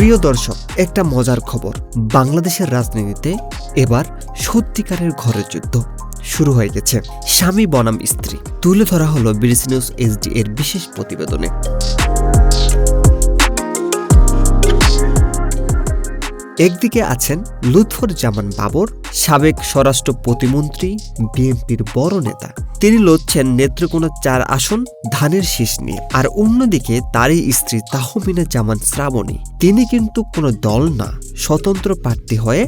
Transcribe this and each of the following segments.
প্রিয় দর্শক, একটা মজার খবর। বাংলাদেশের রাজনীতিতে এবার সত্যিকারের ঘরের যুদ্ধ শুরু হয়ে গেছে। স্বামী বনাম স্ত্রী। তুলে ধরা হলো বিডিসি নিউজ এইচডি এর বিশেষ প্রতিবেদনে। একদিকে আছেন লুৎফর জামান বাবর, সাবেক স্বরাষ্ট্র প্রতিমন্ত্রী, বিএনপির বড় নেতা। তিনি লড়ছেন নেত্রকোনা চার আসন, ধানের শীষ নিয়ে। আর অন্যদিকে তারই স্ত্রী তাহমিনা জামান শ্রাবণী। তিনি কিন্তু কোনো দল না, স্বতন্ত্র প্রার্থী হয়ে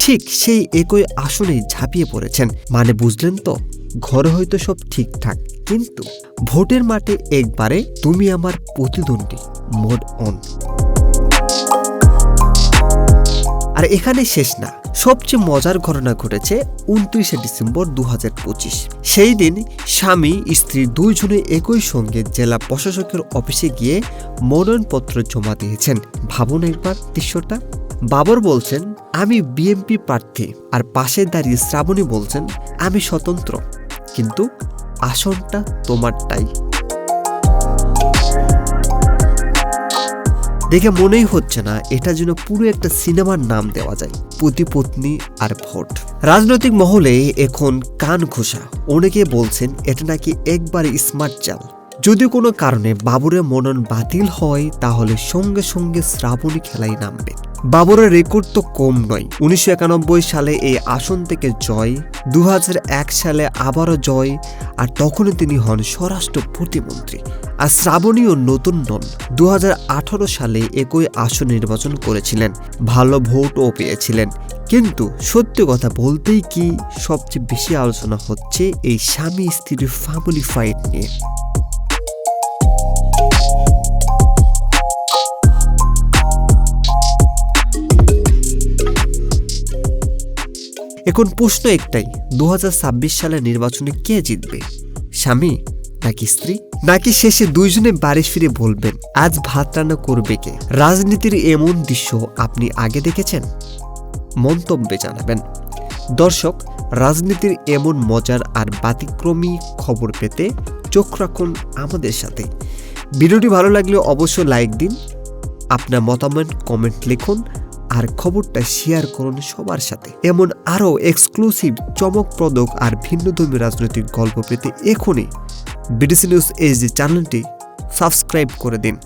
ঠিক সেই একই আসনেই ঝাঁপিয়ে পড়েছেন। মানে বুঝলেন তো, ঘরে হয়তো সব ঠিকঠাক, কিন্তু ভোটের মাঠে একবারে তুমি আমার প্রতিদ্বন্দ্বী মোড অন। আর এখানে শেষ না, সবচেয়ে মজার ঘটনা ঘটেছে উনত্রিশে ডিসেম্বর দু হাজার পঁচিশ। সেই দিন স্বামী, স্ত্রী দুইজনে একই সঙ্গে জেলা প্রশাসকের অফিসে গিয়ে মনোনয়নপত্র জমা দিয়েছেন। ভাবুন একবার দৃশ্যটা। বাবর বলছেন, আমি বিএমপি প্রার্থী আর পাশে দাঁড়িয়ে শ্রাবণী বলছেন, আমি স্বতন্ত্র। কিন্তু আসনটা তোমারটাই। দেখে মনেই হচ্ছে না এটা যেন পুরো একটা সিনেমার নাম দেওয়া যায় পতিপত্নী আর ভোট। রাজনৈতিক মহলে এখন কান ঘোষা। অনেকে বলছেন এটা নাকি একবারে স্মার্ট চাল। যদি কোনো কারণে বাবুরের মনন বাতিল হয়, তাহলে সঙ্গে সঙ্গে শ্রাবণী খেলায় নামবে। বাবরের রেকর্ড তো কম নয়। উনিশশো সালে এই আসন থেকে জয় দু হাজার এক সালে আবারও জয়, আর তখনই তিনি হন স্বরাষ্ট্র প্রতিমন্ত্রী। আর শ্রাবণীও নতুন নন। দু হাজার আঠারো সালে একই আসন নির্বাচন করেছিলেন। ভালো ভোটও পেয়েছিলেন। কিন্তু সত্যি কথা বলতেই কি সবচেয়ে বেশি আলোচনা হচ্ছে এই স্বামী স্ত্রীর ফ্যামিলি ফাইট নিয়ে। এখন প্রশ্ন একটাই দু হাজার ছাব্বিশ সালের নির্বাচনে কে জিতবে? স্বামী নাকি স্ত্রী? নাকি শেষে দুইজনে বাড়ি ফিরে বলবেন, আজ ভাত রান্না করবে কে? রাজনীতির এমন দৃশ্য আপনি আগে দেখেছেন? মন্তব্যে জানাবেন, দর্শক, রাজনীতির এমন মজার আর ব্যতিক্রমী খবর পেতে চোখ রাখুন আমাদের সাথে। ভিডিওটি ভালো লাগলে অবশ্যই লাইক দিন, আপনার মতামত কমেন্ট লিখুন আর খবরটা শেয়ার করুন সবার সাথে। এমন আরও এক্সক্লুসিভ চমকপ্রদক আর ভিন্নধর্মী রাজনৈতিক গল্প পেতে এখনই বিডিসি নিউজ এইচ চ্যানেলটি সাবস্ক্রাইব করে দিন।